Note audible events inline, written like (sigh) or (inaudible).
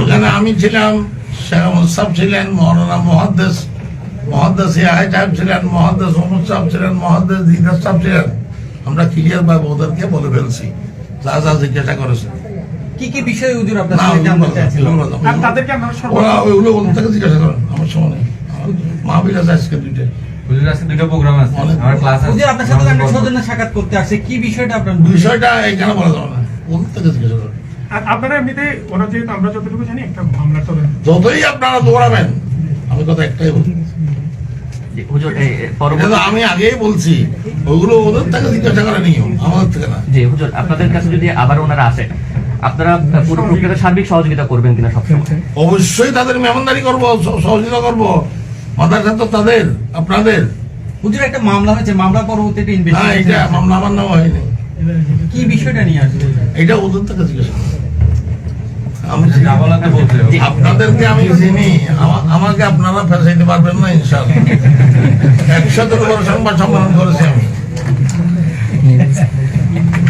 ওখানে (laughs) আমি ছিলাম শেখ মুসাফ ছিলেন মৌলানা মহাদ্দেশ মহাদ্দেশ সাহেব ছিলেন মহাদ্দেশ মোহাম্মদ সাহেব ছিলেন মহাদ্দেশ দিদার সাহেব ছিলেন। আমরা ক্লিয়ার ভাবে ওদেরকে বলে ফেলছি। যা যা জিজ্ঞাসা করেছে। কি কি বিষয়ে হুজুর আপনার তাদেরকে ওরা ওইগুলো ওদের থেকে জিজ্ঞাসা করেন আমার সময় নেই। মাহবিল আছে আজকে দুইটা বিষয়টা আপনার বিষয়টা এখানে বলা যাবে না। ওদের থেকে জিজ্ঞাসা করেন। আপনারা এমনিতে ওরা যেহেতু আমরা যতটুকু জানি একটা মামলা তদন্ত। যতই আপনারা দৌড়াবেন আমি কথা একটাই বলছি জি, হুজুর এই এটা পরবর্তী তো আমি আগেই বলছি ওগুলো ওদের থেকে জিজ্ঞাসা করে নিও আমাদের থেকে না। জি হুজুর আপনাদের কাছে যদি আবার ওনারা আসে আপনারা পুরো প্রক্রিয়াতে সার্বিক সহযোগিতা করবেন কিনা সবসময়? অবশ্যই তাদের মেহমানদারি করব সহযোগিতা করব। মাদ্রাসা তো তাদের আপনাদের। হুজুর একটা মামলা হয়েছে মামলা পরবর্তী একটা ইনভেস্টিগেশন মামলা আমার নাম হয়নি। কি বিষয়টা নিয়ে আসবে? এটা ওদের থেকে জিজ্ঞাসা বলতে আপনাদেরকে আমি চিনি। আমাকে আপনারা ফেসাইতে পারবেন না ইনশাল্লাহ একশো সংবাদ সম্মেলন করেছি আমি।